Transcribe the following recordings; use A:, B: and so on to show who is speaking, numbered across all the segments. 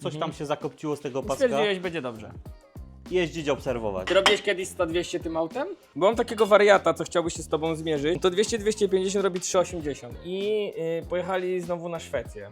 A: Coś tam się zakopciło z tego paska.
B: Stwierdziłeś, będzie dobrze.
A: Jeździć, obserwować.
B: Ty robiłeś kiedyś 100-200 tym autem? Bo mam takiego wariata, co chciałby się z tobą zmierzyć. To 200-250 robi 380. I yy, pojechali znowu na Szwecję.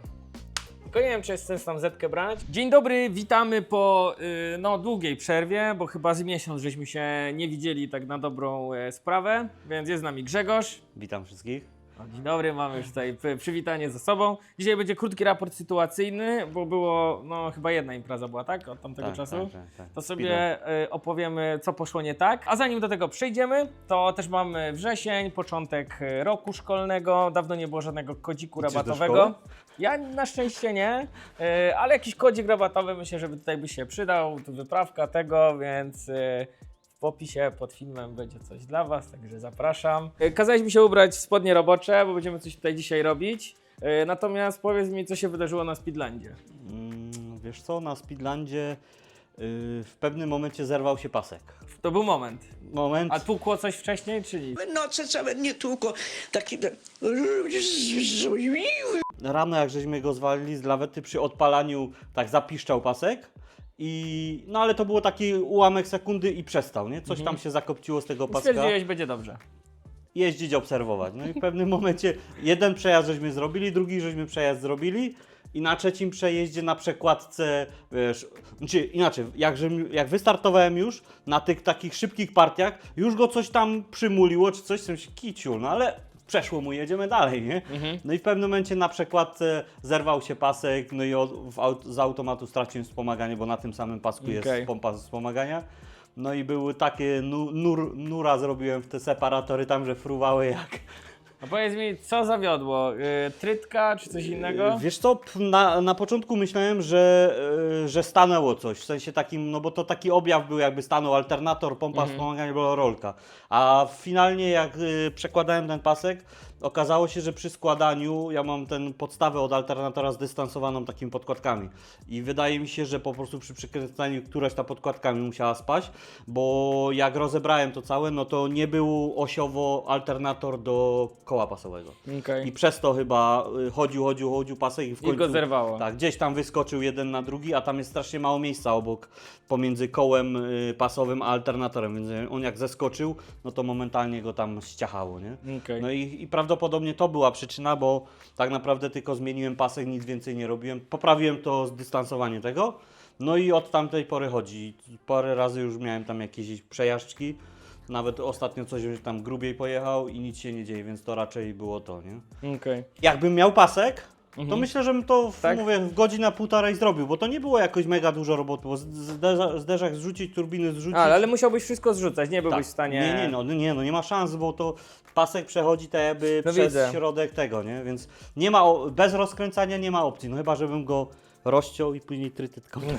B: Tylko nie wiem, czy jest sens tam Zetkę brać. Dzień dobry, witamy po yy, no, długiej przerwie, bo chyba z miesiąc żeśmy się nie widzieli tak na dobrą e, sprawę. Więc jest z nami Grzegorz.
A: Witam wszystkich.
B: O, Dzień dobry, mamy już tutaj pr- przywitanie ze sobą. Dzisiaj będzie krótki raport sytuacyjny, bo było, no chyba jedna impreza była, tak? Od tamtego
A: Tak,
B: czasu.
A: tak, tak, tak.
B: To
A: Speedrun.
B: sobie y, opowiemy, co poszło nie tak. A zanim do tego przejdziemy, to też mamy wrzesień, początek y, roku szkolnego. Dawno nie było żadnego kodziku
A: Idziesz do
B: rabatowego.
A: szkoły?
B: Ja na szczęście nie, y, ale jakiś kodzik rabatowy myślę, że tutaj by się przydał. Tu wyprawka tego, więc y, w opisie pod filmem będzie coś dla Was, także zapraszam. Y, Kazałeś mi się ubrać w spodnie robocze, bo będziemy coś tutaj dzisiaj robić. Y, Natomiast powiedz mi, co się wydarzyło na Speedlandzie.
A: Mm, wiesz co, na Speedlandzie yy, w pewnym momencie zerwał się pasek.
B: To był moment.
A: Moment.
B: A tłukło coś wcześniej, czy nic?
C: Noce całe nie tylko taki...
A: Rano jak żeśmy go zwalili z lawety przy odpalaniu, tak zapiszczał pasek. I, no ale to było taki ułamek sekundy i przestał, nie? Coś tam się zakopciło z tego paska.
B: Stwierdziłeś, będzie dobrze.
A: jeździć, obserwować. No i w pewnym momencie jeden przejazd żeśmy zrobili, drugi żeśmy przejazd zrobili i na trzecim przejeździe na przekładce, wiesz, znaczy inaczej, jak, żem- jak wystartowałem już na tych takich szybkich partiach, już go coś tam przymuliło, czy coś, w sensie kiciu, no ale przeszło mu, jedziemy dalej, nie? No i w pewnym momencie na przekładce zerwał się pasek, no i od, w z automatu straciłem wspomaganie, bo na tym samym pasku
B: Okej.
A: jest pompa wspomagania. No i były takie, nu, nur, nura zrobiłem w te separatory tam, że fruwały jak...
B: No powiedz mi, co zawiodło? Yy, trytka czy coś innego?
A: Wiesz co, na, na początku myślałem, że, y, że stanęło coś, w sensie takim, no bo to taki objaw był jakby stanął alternator, pompa wspomagania, była rolka. A finalnie jak y, przekładałem ten pasek, okazało się, że przy składaniu ja mam ten podstawę od alternatora zdystansowaną takimi podkładkami. I wydaje mi się, że po prostu przy przykręcaniu któraś ta podkładkami musiała spaść, bo jak rozebrałem to całe, no to nie był osiowo alternator do koła pasowego.
B: Okej.
A: I przez to chyba y, chodził, chodził, chodził pasek i w
B: I
A: końcu...
B: go zerwało.
A: Tak, gdzieś tam wyskoczył jeden na drugi, a tam jest strasznie mało miejsca obok, pomiędzy kołem y, pasowym a alternatorem, więc on jak zeskoczył, no to momentalnie go tam ściachało, nie?
B: Okej.
A: No i, i prawdopodobnie to była przyczyna, bo tak naprawdę tylko zmieniłem pasek, nic więcej nie robiłem. Poprawiłem to zdystansowanie tego, no i od tamtej pory chodzi. Parę razy już miałem tam jakieś przejażdżki, nawet ostatnio coś tam grubiej pojechał i nic się nie dzieje, więc to raczej było to, nie?
B: Okej.
A: Jakbym miał pasek, to myślę, że bym to w,
B: Mhm. Tak?
A: mówię, w godzinę, półtorej zrobił, bo to nie było jakoś mega dużo roboty, bo zderza, zderzak zrzucić, turbiny zrzucić.
B: Ale, ale musiałbyś wszystko zrzucać, nie byłbyś
A: Tak.
B: w stanie...
A: Nie, nie, no, no nie, no nie ma szans, bo to pasek przechodzi tak jakby
B: No
A: przez
B: widzę.
A: środek tego, nie? Więc nie ma, o- bez rozkręcania nie ma opcji, no chyba, żebym go rozciął i później trytytką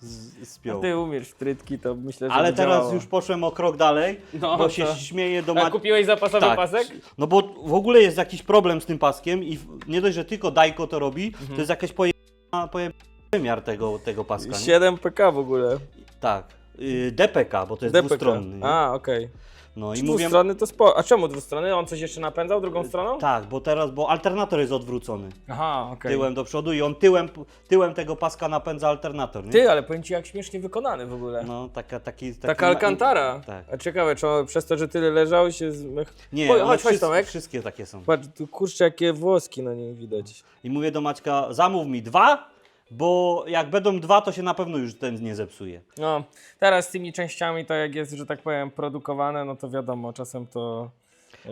A: z- spiął.
B: Ty umiesz w trytki, to myślę, że
A: Ale
B: by
A: teraz
B: działało.
A: już poszłem o krok dalej,
B: No,
A: bo się
B: to-
A: śmieję do
B: A
A: mat...
B: kupiłeś zapasowy
A: Tak.
B: pasek?
A: No bo w ogóle jest jakiś problem z tym paskiem i w- nie dość, że tylko Dajko to robi,
B: Mhm.
A: to jest jakaś pojemna pojem... wymiar tego, tego paska. Nie?
B: 7 PK w ogóle.
A: Tak. Y, DPK, bo to jest
B: DPK.
A: dwustronny.
B: A, okej.
A: No i mówię...
B: dwustronny to. A czemu dwustronny? On coś jeszcze napędzał drugą stroną?
A: Tak, bo teraz, bo alternator jest odwrócony
B: Aha, okej.
A: tyłem do przodu i on tyłem, tyłem tego paska napędza alternator, nie?
B: Ty, ale powiem ci jak śmiesznie wykonany w ogóle.
A: No, taka, taki, taki
B: Taka Alcantara.
A: Tak.
B: A ciekawe, czy on przez to, że tyle leżał się... Z...
A: Nie,
B: Chodź,
A: one
B: chodź, chodź
A: wszyscy-
B: Tomek.
A: wszystkie takie są.
B: Patrz, tu kurczę, jakie włoski na nim widać.
A: I mówię do Maćka, zamów mi dwa, bo jak będą dwa, to się na pewno już ten nie zepsuje.
B: No, teraz z tymi częściami to jak jest, że tak powiem, produkowane, no to wiadomo, czasem to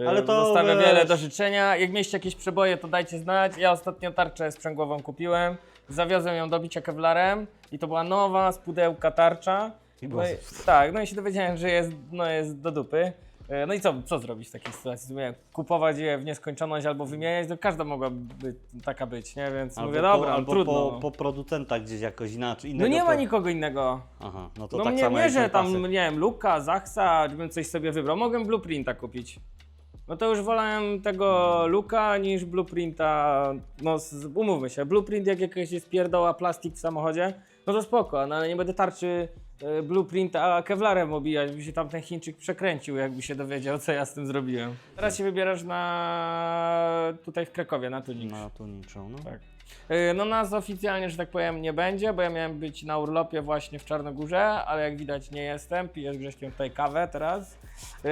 B: e,
A: Ale to,
B: zostawia
A: wiesz-
B: wiele do życzenia. Jak mieliście jakieś przeboje, to dajcie znać. Ja ostatnio tarczę sprzęgłową kupiłem, zawiozłem ją do bicia kevlarem i to była nowa z pudełka tarcza.
A: I
B: No i, tak, no i się dowiedziałem, że jest, no jest do dupy. E, No i co, co zrobić w takiej sytuacji? Mówię, Kupować je w nieskończoność albo wymieniać, to każda mogła by, taka być, nie? Więc mówię, dobra,
A: po,
B: no,
A: albo
B: trudno.
A: po,
B: no.
A: po producentach gdzieś jakoś inaczej.
B: no nie ma nikogo innego.
A: Aha, no to
B: No
A: tak
B: mnie,
A: samo
B: nie, że tam,
A: pasek.
B: nie wiem, Luka, Zachsa, żebym coś sobie wybrał. Mogłem Blueprinta kupić. No to już wolałem tego Luka niż Blueprinta. No umówmy się, Blueprint jak jakaś jest pierdoła plastik w samochodzie, no to spoko, no ale nie będę tarczy Blueprinta Kevlarem obijać, by się tam ten Chińczyk przekręcił, jakby się dowiedział, co ja z tym zrobiłem. Teraz się wybierasz na tutaj w Krakowie, na tunik.
A: Na tu niczą, no.
B: Tak. Yy, No nas oficjalnie, że tak powiem, nie będzie, bo ja miałem być na urlopie właśnie w Czarnogórze, ale jak widać nie jestem, piję z Grześkiem tutaj kawę teraz. Yy,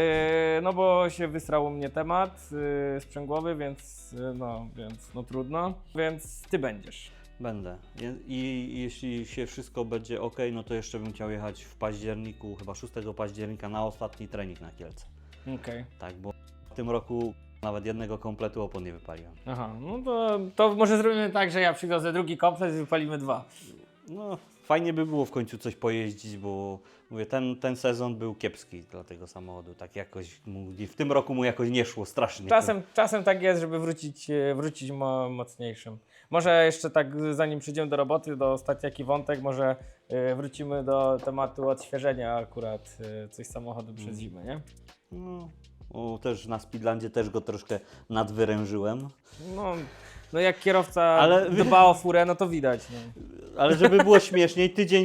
B: No bo się wysrał u mnie temat sprzęgłowy, więc no, więc no trudno, więc ty będziesz.
A: Będę. Je- I jeśli się wszystko będzie ok, no to jeszcze bym chciał jechać w październiku, chyba 6 października na ostatni trening na Kielce.
B: Okej.
A: Tak, bo w tym roku nawet jednego kompletu opon nie wypaliłem.
B: Aha, no to, to może zrobimy tak, że ja przywiozę drugi komplet i wypalimy dwa.
A: No, fajnie by było w końcu coś pojeździć, bo mówię, ten, ten sezon był kiepski dla tego samochodu. Tak jakoś mu, w tym roku mu jakoś nie szło strasznie.
B: Czasem, czasem tak jest, żeby wrócić, e, wrócić mo mocniejszym. Może jeszcze tak, zanim przejdziemy do roboty, do ostatni jaki wątek, może e, wrócimy do tematu odświeżenia akurat e, coś samochodu przez zimę, nie?
A: No, o, też na Speedlandzie też go troszkę nadwyrężyłem.
B: No, no jak kierowca
A: Ale-
B: dba o furę, no to widać. No.
A: Ale żeby było śmieszniej, tydzień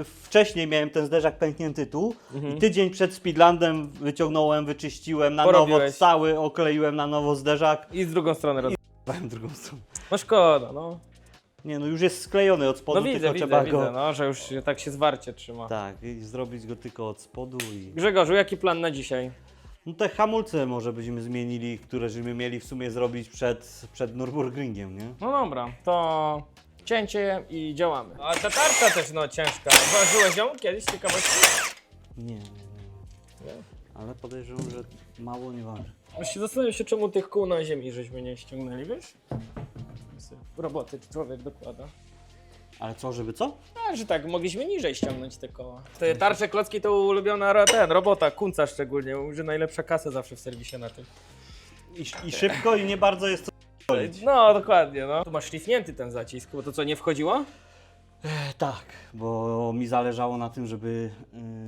A: y, wcześniej miałem ten zderzak pęknięty tu i tydzień przed Speedlandem wyciągnąłem, wyczyściłem na
B: Porobiłeś.
A: nowo cały, okleiłem na nowo zderzak.
B: I z drugą stronę roz...
A: Dałem drugą stronę.
B: No szkoda, no.
A: Nie no, już jest sklejony od spodu,
B: No widzę,
A: tylko
B: widzę,
A: trzeba
B: widzę,
A: go...
B: no, że już się- tak się zwarcie trzyma.
A: Tak, i zrobić go tylko od spodu i...
B: Grzegorzu, jaki plan na dzisiaj?
A: No te hamulce może byśmy zmienili, które żeśmy mieli w sumie zrobić przed, przed Nürburgringiem, nie?
B: No dobra, to cięcie i działamy. A ta tarcza też no ciężka. Ważyłeś ją kiedyś ciekawości?
A: Nie, nie, nie. Ale podejrzewam, że mało nie waży.
B: Właśnie zastanawiam się, czemu tych kół na ziemi żeśmy nie ściągnęli, wiesz? Roboty człowiek dokłada.
A: Ale co, żeby co?
B: A, że tak, mogliśmy niżej ściągnąć te koła. Te tarcze klocki to ulubiona ro- ten, robota, kunca szczególnie, że najlepsza kasa zawsze w serwisie na tym.
A: I, I szybko i nie bardzo jest szkolić.
B: No, dokładnie, no. Tu masz szlifnięty ten zacisk, bo to co, nie wchodziło?
A: Tak, bo mi zależało na tym, żeby...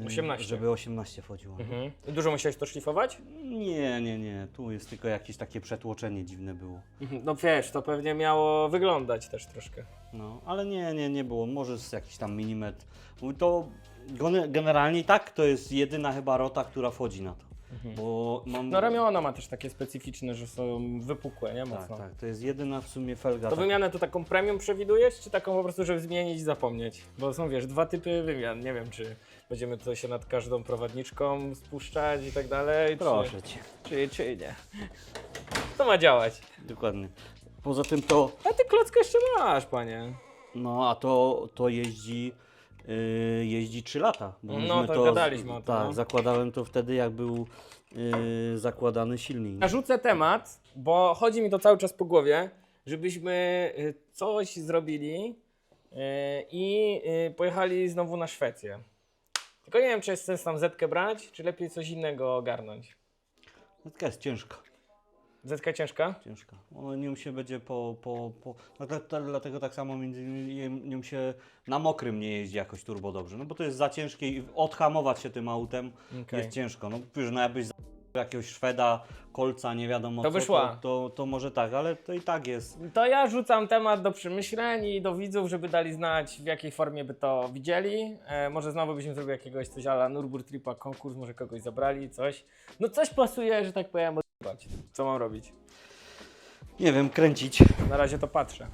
A: Yy,
B: 18.
A: Żeby 18 wchodziło.
B: Mhm. Dużo musiałeś to szlifować?
A: Nie, nie, nie. Tu jest tylko jakieś takie przetłoczenie dziwne było.
B: Mhm. No wiesz, to pewnie miało wyglądać też troszkę.
A: No, ale nie, nie, nie było. Może z jakiś tam milimetr. Mówi, To gene- generalnie tak to jest jedyna chyba rota, która wchodzi na to. Bo mam...
B: No ramiona ma też takie specyficzne, że są wypukłe, nie?
A: Tak,
B: Mocno.
A: tak. To jest jedyna w sumie felga.
B: To
A: taka-
B: wymianę to taką premium przewidujesz, czy taką po prostu, żeby zmienić i zapomnieć? Bo są, wiesz, dwa typy wymian. Nie wiem, czy będziemy to się nad każdą prowadniczką spuszczać i tak dalej.
A: Proszę cię.
B: Czy, czy, czy nie. To ma działać.
A: Dokładnie. Poza tym to,
B: A ty klockę jeszcze masz, panie.
A: no a to, to jeździ, yy, jeździ 3 lata. Bo
B: No,
A: myśmy
B: to gadaliśmy o tym,
A: Tak,
B: no.
A: zakładałem to wtedy jak był yy, zakładany silnik.
B: Narzucę temat, bo chodzi mi to cały czas po głowie, żebyśmy y, coś zrobili y, i y, pojechali znowu na Szwecję. Tylko nie wiem, czy jest sens tam Zetkę brać, czy lepiej coś innego ogarnąć.
A: Taka jest ciężka.
B: Zetka ciężka?
A: Ciężka. Ona nią się będzie po. po, po no dla- dla- dlatego tak samo między innymi nią się na mokrym nie jeździ jakoś turbo dobrze. No bo to jest za ciężkie i odhamować się tym autem
B: Okej.
A: jest ciężko. No wiesz, no jakbyś za- jakiegoś Szweda, kolca, nie wiadomo
B: To
A: co,
B: by szła.
A: To, to, to może tak, ale to i tak jest.
B: To ja rzucam temat do przemyśleń i do widzów, żeby dali znać, w jakiej formie by to widzieli. E, może znowu byśmy zrobili jakiegoś coś ala Nürburtripa, konkurs, może kogoś zabrali, coś. No coś pasuje, że tak powiem, Co mam robić?
A: Nie wiem, kręcić.
B: Na razie to patrzę.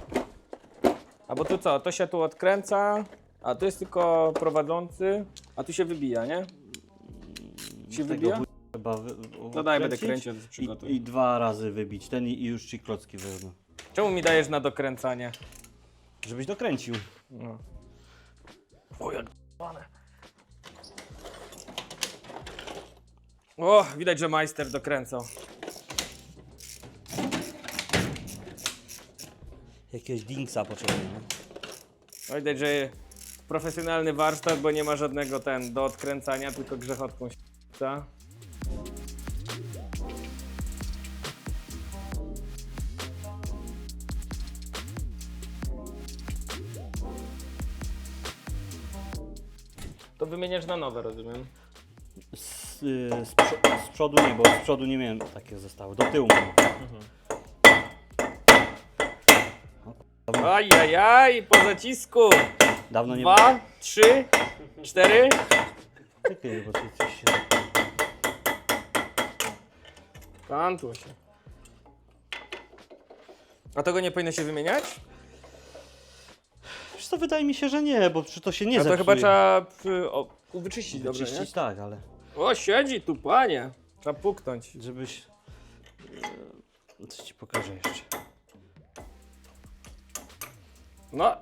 B: A bo tu co? To się tu odkręca, a tu jest tylko prowadzący, a tu się wybija, nie? Się wybija?
A: wuj- Trzeba wy,
B: No daj, będę
A: odkręcić
B: kręcił, to
A: i. I dwa razy wybić ten i, i już ci klocki wezmę.
B: Czemu mi dajesz na dokręcanie?
A: Żebyś dokręcił.
B: No. O, jak d***ane. O, widać, że majster dokręcał.
A: Jakiegoś dingsa potrzebuję.
B: O, Widać, że profesjonalny warsztat, bo nie ma żadnego ten do odkręcania, tylko grzechotką się. To wymieniasz na nowe, rozumiem.
A: Z, y, z, przo- z przodu nie, bo z przodu nie miałem takie zestawy. Do tyłu mam.
B: Ajajaj, po zacisku!
A: Dawno nie
B: Dwa, trzy, cztery.
A: Czekaj, bo tu coś się...
B: Się. A tego nie powinno się wymieniać?
A: Wiesz co, wydaje mi się, że nie, bo przy to się nie
B: A to
A: zepsuje.
B: chyba trzeba przy, o, wyczyścić dobrze, nie?
A: Wyczyścić, tak, ale
B: O, siedzi tu, panie. Trzeba puknąć.
A: żebyś... e, Coś ci pokażę jeszcze.
B: No,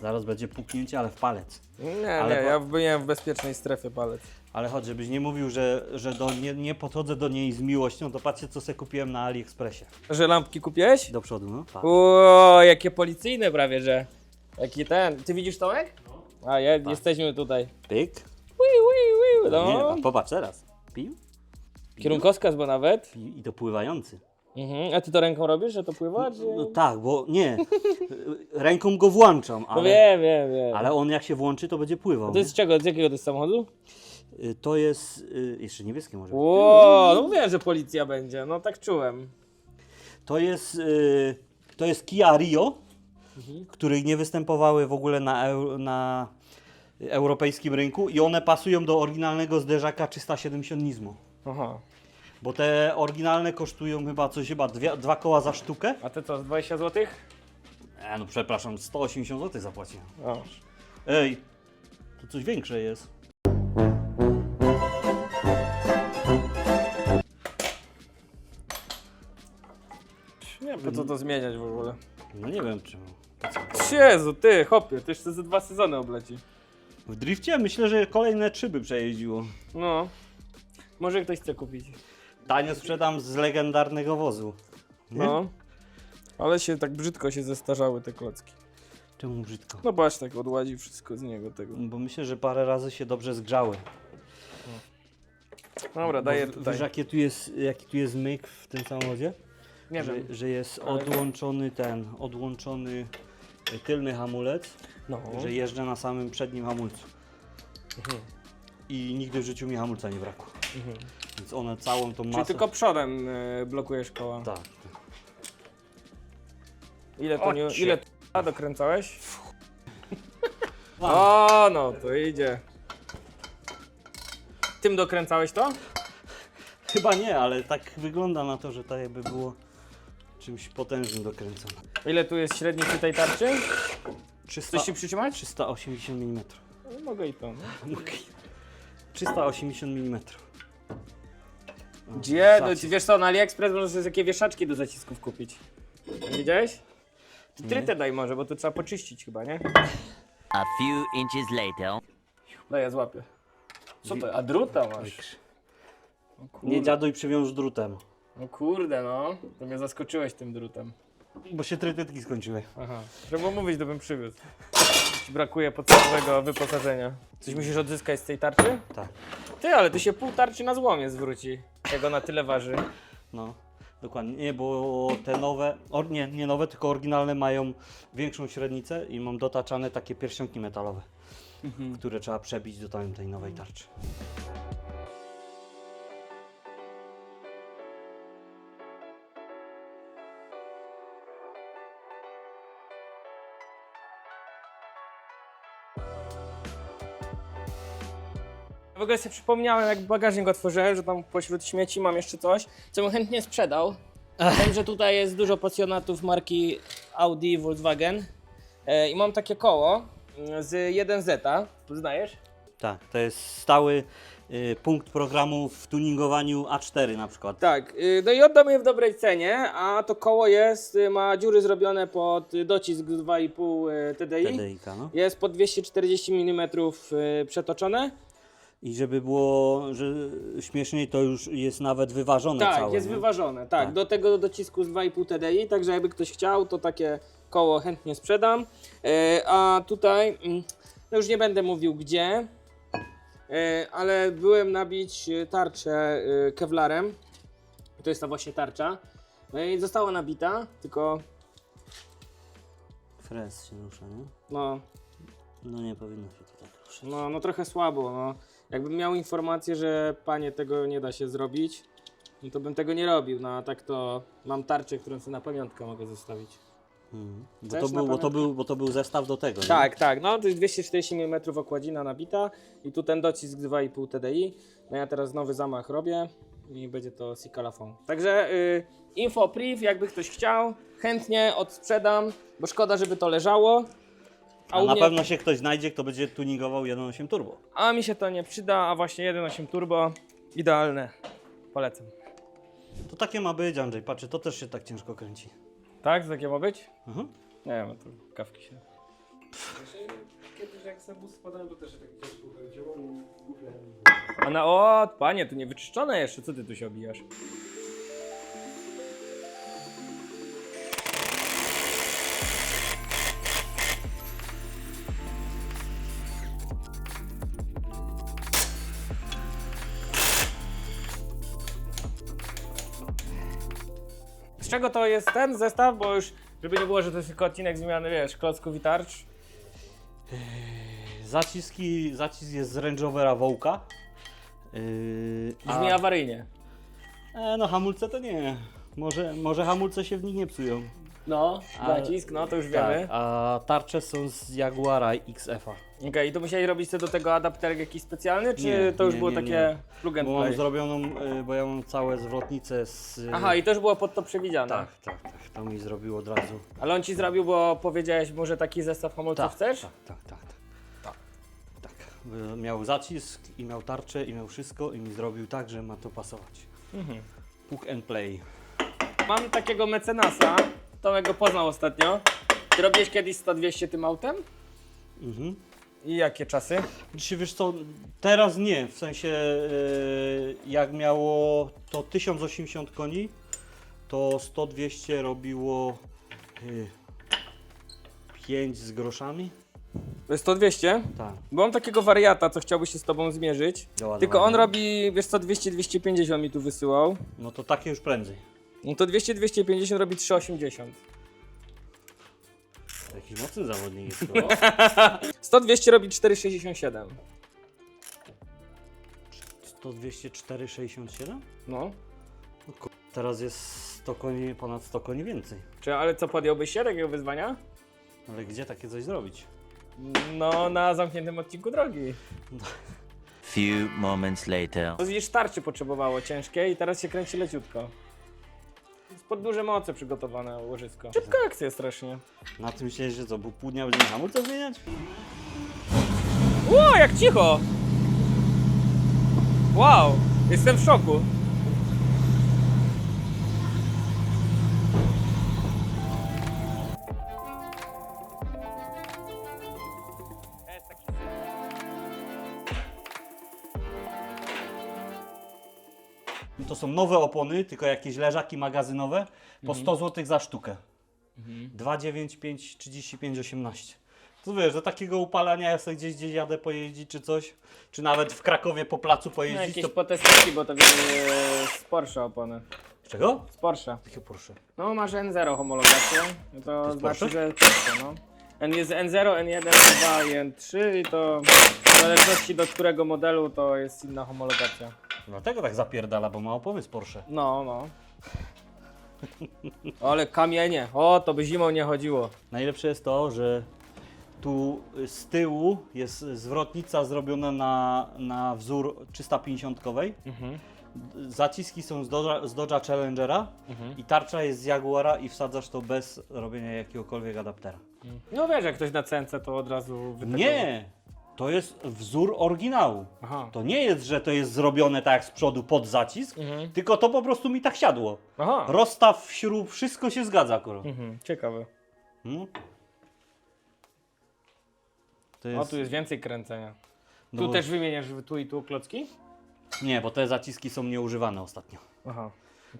A: Zaraz będzie puknięcie, ale w palec.
B: nie,
A: Ale
B: nie,
A: po-
B: ja byłem w bezpiecznej strefie palec.
A: Ale chodź, żebyś nie mówił, że, że do, nie, nie podchodzę do niej z miłością, to patrzcie, co sobie kupiłem na AliExpressie.
B: Że lampki kupiłeś?
A: Do przodu, no. Tak.
B: O, jakie policyjne prawie, że. Jaki ten. Ty widzisz Tomek? A, je, jesteśmy tutaj.
A: Pyk.
B: Ui, ui, ui,
A: No. Nie,
B: no.
A: a popatrz teraz. Pił?
B: Kierunkowskaz, bo nawet.
A: Pił i to pływający.
B: Mhm. A ty to ręką robisz, że to pływa, czy...
A: No tak, bo nie. Ręką go włączam,
B: No
A: ale,
B: wiem, wiem, wiem.
A: ale on jak się włączy, to będzie pływał.
B: To jest z czego? Z jakiego to jest samochodu?
A: nie? Y, To jest. y, Jeszcze niebieskie może. być.
B: Ło, no mówiłem, że policja będzie, no tak czułem.
A: To jest. y, To jest Kia Rio,
B: Mhm.
A: których nie występowały w ogóle na, eu, na europejskim rynku i one pasują do oryginalnego zderzaka 370 Nismo.
B: Aha.
A: Bo te oryginalne kosztują chyba coś chyba dwie, dwa koła za sztukę.
B: A ty co, z 20 zł?
A: E, no przepraszam, 180 zł zapłaciłem.
B: O.
A: Ej, to coś większe jest.
B: Nie po co to zmieniać w ogóle.
A: No nie wiem czemu.
B: Jezu, ty, hopie, to jeszcze ze dwa sezony obleci.
A: W drifcie myślę, że kolejne trzy by przejeździło.
B: No. Może ktoś chce kupić.
A: Tanio sprzedam z legendarnego wozu. Nie?
B: No. Ale się tak brzydko się zestarzały te klocki.
A: Czemu brzydko?
B: No patrz, tak odładzi wszystko z niego tego.
A: Bo myślę, że parę razy się dobrze zgrzały.
B: Dobra, daję
A: Bo w-
B: tutaj.
A: Wiesz jaki tu jest, jaki tu jest myk w tym samochodzie?
B: Nie
A: że,
B: wiem.
A: że jest
B: Ale-
A: odłączony ten, odłączony tylny hamulec,
B: No.
A: że jeżdżę na samym przednim hamulcu.
B: Mhm.
A: I nigdy w życiu mi hamulca nie brakło.
B: Mhm.
A: Więc one całą tą masę...
B: Czyli tylko przodem y, blokujesz koła.
A: Tak.
B: Ile to nie, ile to dokręcałeś? O, no to idzie. Tym dokręcałeś to?
A: Chyba nie, ale tak wygląda na to, że tak jakby było czymś potężnym dokręcone.
B: Ile tu jest średni przy tej tarczy?
A: 300,
B: Chcesz się przytrzymać?
A: 380 mm.
B: No, mogę i to. No.
A: 380 mm.
B: Gdzie? No, wiesz co, na AliExpress można sobie takie wieszaczki do zacisków kupić. Widziałeś? Ty trytę daj może, bo to trzeba poczyścić chyba, nie?
D: A few inches later.
B: Daj, ja złapię. Co to? A druta masz? O kurde.
A: Nie dziaduj przywiąż drutem,
B: No kurde no, to mnie zaskoczyłeś tym drutem.
A: bo się trytytki skończyły.
B: Aha. Żeby mówić, to bym przywiózł. Ci brakuje podstawowego wyposażenia. Coś musisz odzyskać z tej tarczy?
A: Tak.
B: Ty, ale ty się pół tarczy na złomie zwróci. Jak ona tyle waży.
A: No, dokładnie. Nie, bo te nowe, or, nie, nie nowe, tylko oryginalne mają większą średnicę i mam dotaczane takie pierścionki metalowe, które trzeba przebić do tej tej nowej tarczy.
B: W ogóle sobie przypomniałem, jak bagażnik otworzyłem, że tam pośród śmieci mam jeszcze coś, co bym chętnie sprzedał. Wiem, że tutaj jest dużo pasjonatów marki Audi, Volkswagen. E, I mam takie koło mm, z 1Z. Poznajesz?
A: Tak, to jest stały y, punkt programu w tuningowaniu A4 na przykład.
B: Tak, y, no i oddam je w dobrej cenie, a to koło jest, y, ma dziury zrobione pod y, docisk 2,5 y, TDI.
A: TDI-ka, no.
B: Jest po 240 mm y, przetoczone.
A: I żeby było że śmieszniej, to już jest nawet wyważone
B: Tak,
A: całe.
B: jest
A: nie?
B: wyważone, tak.
A: Tak.
B: Do tego docisku z 2,5 TDI, także jakby ktoś chciał, to takie koło chętnie sprzedam. E, a tutaj, mm, no już nie będę mówił gdzie, e, ale byłem nabić e, tarczę e, kevlarem. To jest ta właśnie tarcza. No i została nabita, tylko
A: Fres się rusza, nie?
B: no,
A: No nie powinno się to tak ruszyć.
B: no, no trochę słabo. No. Jakbym miał informację, że panie tego nie da się zrobić, no to bym tego nie robił. No a tak to mam tarczę, którą sobie na pamiątkę mogę zostawić.
A: Mhm. Bo, to
B: na
A: był, bo, to
B: pamiątkę?
A: był, bo to był zestaw do tego, nie?
B: Tak, tak, no to jest 240 mm okładzina nabita i tu ten docisk 2,5 TDI. No ja teraz nowy zamach robię i będzie to Sikalafon. Także y, info priv, jakby ktoś chciał, chętnie odsprzedam, bo szkoda, żeby to leżało. A,
A: A
B: u
A: na
B: mnie,
A: pewno się ktoś znajdzie, kto będzie tuningował 1.8 turbo.
B: a mi się to nie przyda, a właśnie 1.8 turbo idealne. Polecam.
A: To takie ma być, Andrzej, patrzę, to też się tak ciężko kręci.
B: Tak? Takie ma być?
A: Mhm.
B: Nie wiem, to kawki się.
E: Kiedyś jak bus spadałem, to też tak ciężko chodziło i głupie.
B: A na, o, panie, to nie wyczyszczone jeszcze, co ty tu się obijasz? Czego to jest ten zestaw? Bo już, żeby nie było, że to jest tylko odcinek zmiany, wiesz, klocków i tarcz.
A: Zaciski, zacisk jest z Range Rovera Wołka. Yy,
B: Brzmi awaryjnie.
A: e, no hamulce to nie. Może, może hamulce się w nich nie psują.
B: No,
A: A-
B: zacisk, no to już wiemy.
A: Tak, a tarcze są z Jaguara XF-a.
B: Okej, i to musieli robić sobie do tego adapterek jakiś specjalny, czy
A: Nie,
B: to już
A: nie,
B: było
A: nie,
B: takie
A: nie.
B: plug and
A: Bo mam
B: play?
A: zrobioną, y, bo ja mam całe zwrotnice z... y,
B: Aha, i to już było pod to przewidziane.
A: Tak, tak, tak, to mi zrobił od razu.
B: Ale on ci zrobił, bo powiedziałeś, może taki zestaw hamulców
A: Tak,
B: chcesz?
A: Tak, tak, tak. Tak. tak. Y, Miał zacisk i miał tarczę i miał wszystko i mi zrobił tak, że ma to pasować.
B: Mhm.
A: Plug and play.
B: Mam takiego mecenasa, Tomek go poznał ostatnio. Ty robiłeś kiedyś 100-200 tym autem?
A: Mhm.
B: I jakie czasy?
A: Dzisiaj wiesz co, teraz nie, w sensie y, jak miało to 1080 koni, to 100-200 robiło y, 5 z groszami.
B: To jest 100-200?
A: Tak.
B: Bo mam takiego wariata, co chciałby się z tobą zmierzyć.
A: Doładowanie.
B: Tylko on robi, wiesz co, 200-250 mi tu wysyłał.
A: No to takie już prędzej.
B: No to 200-250 robi 380.
A: Jakiś mocny zawodnik jest.
B: 100-200 robi 467.
A: 100, 200, 4, 67?
B: No.
A: No, Teraz jest 100 koni, ponad 100 koni więcej.
B: Czy, ale co, podjąłbyś się takiego wyzwania?
A: Ale gdzie takie coś zrobić?
B: No, na zamkniętym odcinku drogi.
D: Few moments later.
B: To widzisz, tarczy potrzebowało ciężkiej i teraz się kręci leciutko. Pod duże moce przygotowane łożysko. Szybka akcja strasznie.
A: Na tym myślałeś, że co, był pół dnia będziemy hamulce zmieniać?
B: Ło, jak cicho! Wow, jestem w szoku.
A: Są nowe opony, tylko jakieś leżaki magazynowe po 100 zł za sztukę. 2, 9, 5, 35, 18. To wiesz, do takiego upalania ja sobie gdzieś, gdzieś jadę pojeździć czy coś, czy nawet w Krakowie po placu
B: No,
A: pojeździć,
B: jakieś
A: to...
B: potestki, bo to wiemy z Porsche opony.
A: Czego?
B: Z Porsche.
A: Takie Porsche.
B: No, masz N0 homologację. No to,
A: jest
B: znaczy,
A: Porsche?
B: że Porsche, no. N jest N0, N1, N2 i N3 i to w zależności do którego modelu to jest inna homologacja.
A: Dlatego tak zapierdala, bo ma opony z Porsche.
B: No, no. Ale kamienie, o, to by zimą nie chodziło.
A: Najlepsze jest to, że tu z tyłu jest zwrotnica zrobiona na, na wzór 350-kowej. Zaciski są z Dodge'a, z Dodge'a Challengera i tarcza jest z Jaguara i wsadzasz to bez robienia jakiegokolwiek adaptera.
B: No wiesz, jak ktoś na CNC to od razu wytegował.
A: Nie! To jest wzór oryginału.
B: Aha.
A: To nie jest, że to jest zrobione tak jak z przodu pod zacisk,
B: Mhm.
A: tylko to po prostu mi tak siadło.
B: Aha.
A: Rozstaw śrub, wszystko się zgadza akurat.
B: Mhm. Ciekawe.
A: Hmm? To
B: tu jest więcej kręcenia.
A: no
B: Tu
A: bo-
B: też wymieniasz tu i tu klocki?
A: Nie, bo te zaciski są nieużywane ostatnio.
B: Aha.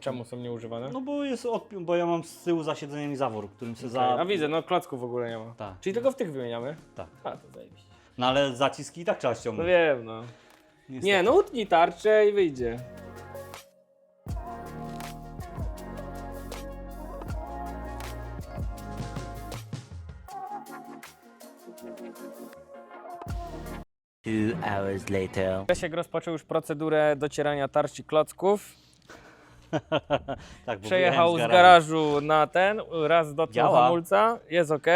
B: Czemu są nieużywane?
A: No bo jest odpi- bo ja mam z tyłu za siedzeniem zawór, którym się
B: Okej,
A: za...
B: A widzę, no klocków w ogóle nie ma.
A: Tak.
B: Czyli tylko w tych wymieniamy?
A: Tak.
B: A, to zajebiście.
A: No ale zaciski i tak trzeba
B: No
A: ściągnąć.
B: wiem, no.
A: Niestety.
B: Nie, no utnij tarczę i wyjdzie.
D: Two hours later.
B: Lesiek rozpoczął już procedurę docierania tarczy klocków.
A: Tak,
B: Przejechał z garażu na ten, raz dotknął
A: Działa.
B: hamulca, jest ok.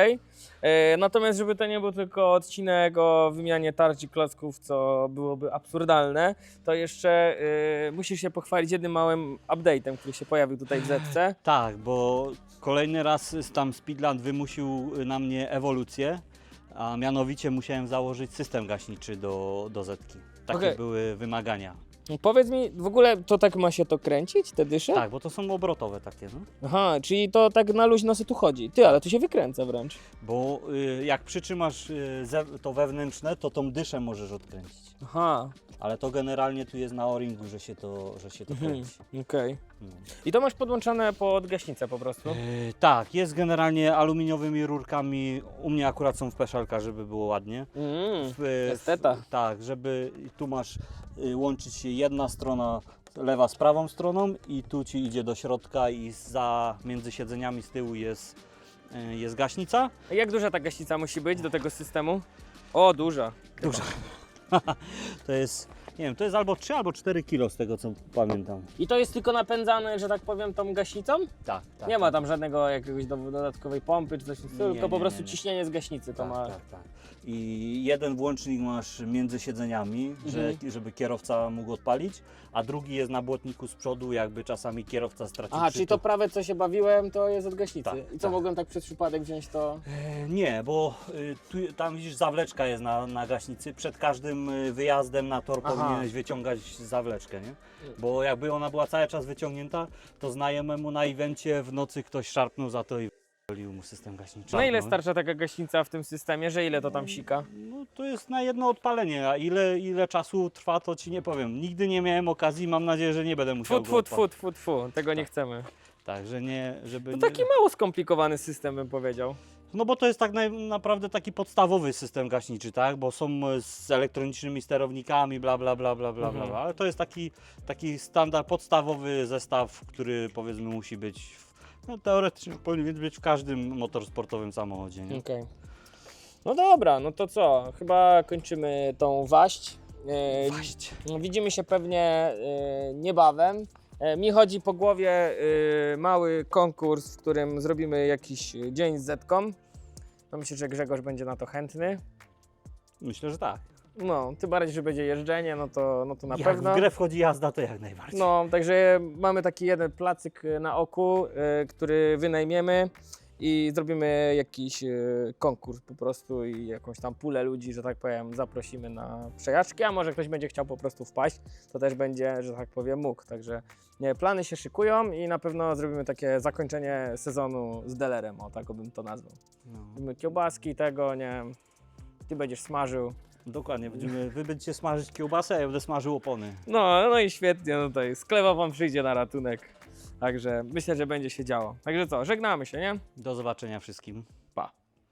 B: natomiast, żeby to nie był tylko odcinek o wymianie tarczy klocków, co byłoby absurdalne, to jeszcze e, musisz się pochwalić jednym małym update'em, który się pojawił tutaj w Zetce.
A: Tak, bo kolejny raz tam Speedland wymusił na mnie ewolucję. A mianowicie musiałem założyć system gaśniczy do, do Zetki. Takie
B: Okej.
A: były wymagania.
B: No Powiedz mi, w ogóle to tak ma się to kręcić, te dysze?
A: Tak, bo to są obrotowe takie, no.
B: Aha, czyli to tak na luźno se tu chodzi. Ty, ale to się wykręca wręcz.
A: Bo y, jak przytrzymasz y, ze, to wewnętrzne, to tą dyszę możesz odkręcić.
B: Aha,
A: Ale to generalnie tu jest na o-ringu, że się to, że się to
B: Mhm.
A: kręci.
B: okej.
A: No.
B: I to masz podłączone pod gaśnicę po prostu?
A: E, tak, jest generalnie aluminiowymi rurkami. U mnie akurat są w peszelkach, żeby było ładnie.
B: Mm.
A: W, w,
B: Esteta.
A: tak, żeby tu masz y, łączyć się jedna strona lewa z prawą stroną i tu ci idzie do środka i za między siedzeniami z tyłu jest, y, jest gaśnica.
B: A Jak duża ta gaśnica musi być do tego systemu? O, duża.
A: Duża. to jest, nie wiem, to jest albo 3 albo 4 kilo z tego co pamiętam.
B: I to jest tylko napędzane, że tak powiem, tą gaśnicą?
A: Tak, tak.
B: nie ma tam żadnego jakiegoś do- dodatkowej pompy czy coś stylu,
A: Nie,
B: tylko po
A: nie,
B: prostu
A: nie, nie.
B: ciśnienie z gaśnicy to
A: tak,
B: ma.
A: tak, tak. I jeden włącznik masz między siedzeniami, że,
B: Mhm.
A: żeby kierowca mógł odpalić, a drugi jest na błotniku z przodu, jakby czasami kierowca stracił
B: Aha, czyli to
A: przytup.
B: prawe, co się bawiłem, to jest od gaśnicy.
A: Tak,
B: I co,
A: tak.
B: mogłem tak przez przypadek wziąć to?
A: E, Nie, bo y, tu, tam widzisz zawleczka jest na, na gaśnicy. Przed każdym y, wyjazdem na tor
B: Aha.
A: Powinieneś wyciągać zawleczkę, nie? Bo jakby ona była cały czas wyciągnięta, to znajomemu na evencie w nocy ktoś szarpnął za to i walił mu system gaśniczy.
B: Na ile
A: No.
B: starsza taka gaśnica w tym systemie, że ile to tam sika?
A: No to jest na jedno odpalenie, a ile, ile czasu trwa, to ci nie powiem. Nigdy nie miałem okazji, mam nadzieję, że nie będę musiał
B: Tfu,
A: go
B: tfu, tfu, tfu, tego nie chcemy.
A: Tak, że nie, żeby
B: To
A: nie...
B: taki mało skomplikowany system bym powiedział.
A: No bo to jest tak naj, naprawdę taki podstawowy system gaśniczy, tak? Bo są e, z elektronicznymi sterownikami, bla bla bla bla bla,
B: Mhm.
A: bla. ale to jest taki, taki standard, podstawowy zestaw, który powiedzmy musi być, w, no teoretycznie powinien być w każdym motorsportowym samochodzie, nie?
B: Okej. No dobra, no to co? Chyba kończymy tą waść. E,
A: Właśnie.
B: no, Widzimy się pewnie e, niebawem. Mi chodzi po głowie mały konkurs, w którym zrobimy jakiś dzień z Zetką. No myślę, że Grzegorz będzie na to chętny.
A: Myślę, że tak.
B: No, tym bardziej, że będzie jeżdżenie, no to, no to na
A: Jak
B: pewno.
A: w grę wchodzi jazda, to jak najbardziej.
B: No, także mamy taki jeden placyk na oku, e, który wynajmiemy i zrobimy jakiś e, konkurs po prostu i jakąś tam pulę ludzi, że tak powiem, zaprosimy na przejażdżki, a może ktoś będzie chciał po prostu wpaść, to też będzie, że tak powiem, mógł. Także nie, plany się szykują i na pewno zrobimy takie zakończenie sezonu z delerem, o tak bym to nazwał.
A: No.
B: Kiełbaski tego, nie ty będziesz smażył.
A: Dokładnie, będziemy, wy będziecie smażyć kiełbasę, a ja będę smażył opony.
B: No, no i świetnie, no tutaj sklepa wam przyjdzie na ratunek. Także myślę, że będzie się działo. Także co, żegnamy się, nie?
A: Do zobaczenia wszystkim.